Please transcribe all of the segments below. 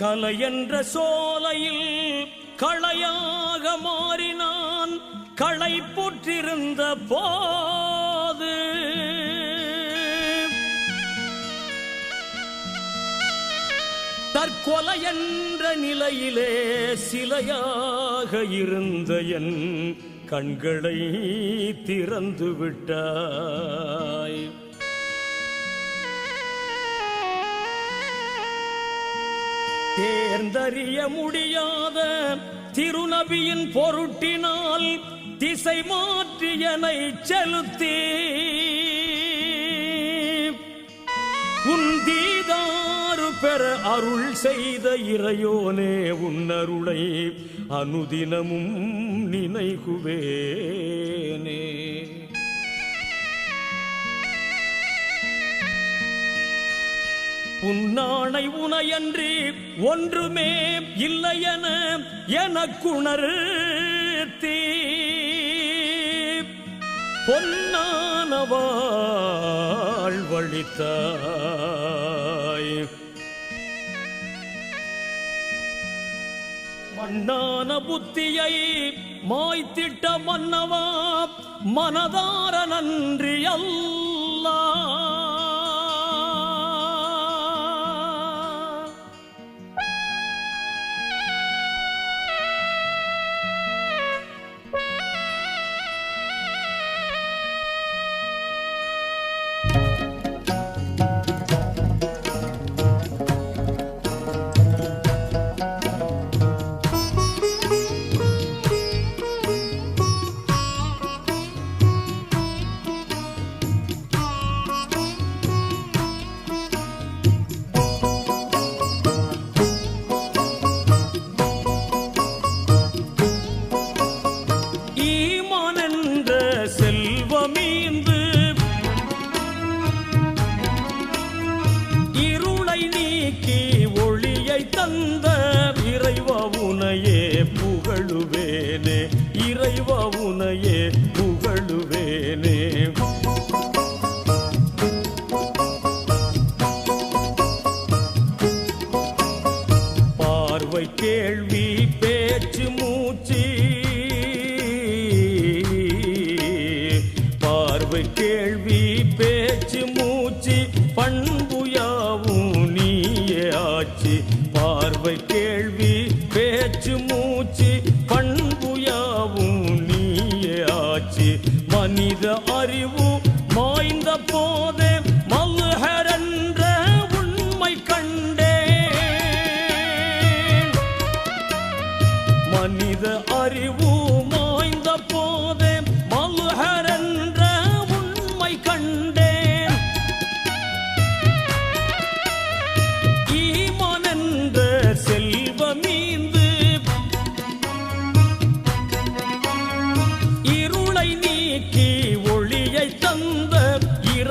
கலை என்ற சோலையில் களையாக மாறினான். களை புற்றிருந்த போது தற்கொலை என்ற நிலையிலே சிலையாக இருந்த என் கண்களை திறந்து விட்டாய் தேர்ந்தறிய முடியாத திருநபியின் பொருட்டினால் திசை மாற்றியனை செலுத்தி. உன் பெற அருள் செய்த இறையோனே உன்னருளை அனுதினமும் நினைகுவேனே. உன்னானை உனையன்றி ஒன்றுமே இல்லையென தீ பொன்னானவாள் வழித்தாய் மண்ணான புத்தியை மாய்த்திட்ட மன்னவா மனதார நன்றி அல்லா. தந்த இறைவா உனையே புகழுவேனே இறைவா உனையே புகழுவேனே. பார்வை கேள்வி பேச்சு மூச்சு. பார்வை கேள்வி பேச்சு மூச்சு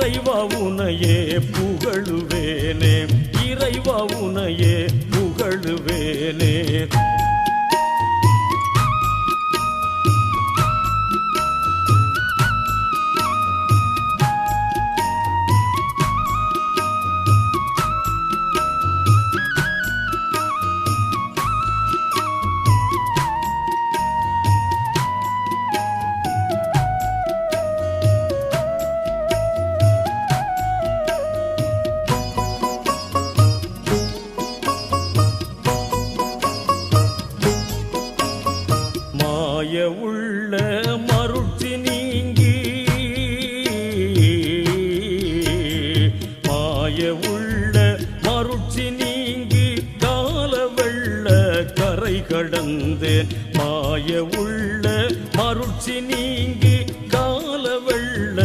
இறைவா உனையே புகழுவேனே. இறைவா உனையே புகழுவேனே. கரை மாய உள்ள மருட்சி நீங்கி கால வெள்ள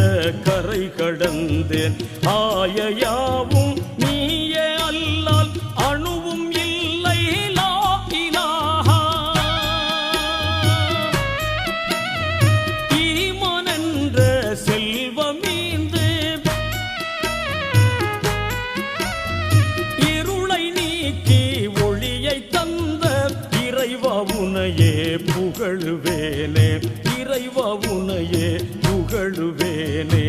கரை கடந்தேன் ஆயயாவும் புகழுவேனே இறைவா உனையே புகழுவேனே.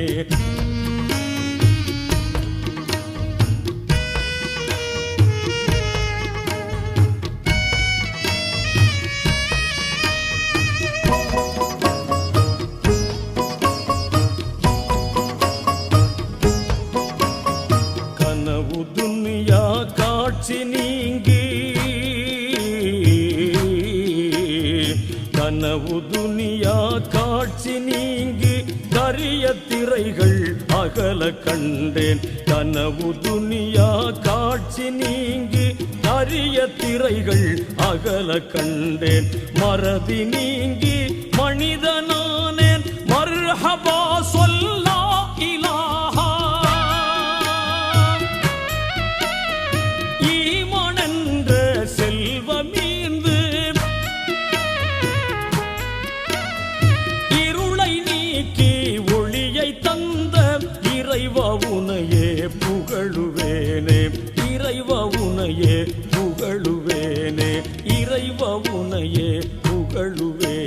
கனவு துன்யா காட்சி நீ கனவு துனியா காட்சி நீங்கி கரிய திரைகள் அகல கண்டேன். கனவு துனியா காட்சி நீங்கி கரிய திரைகள் அகல கண்டேன். மறதி நீங்கி மனிதனானேன். மர்ஹபா சொல்ல இறைவா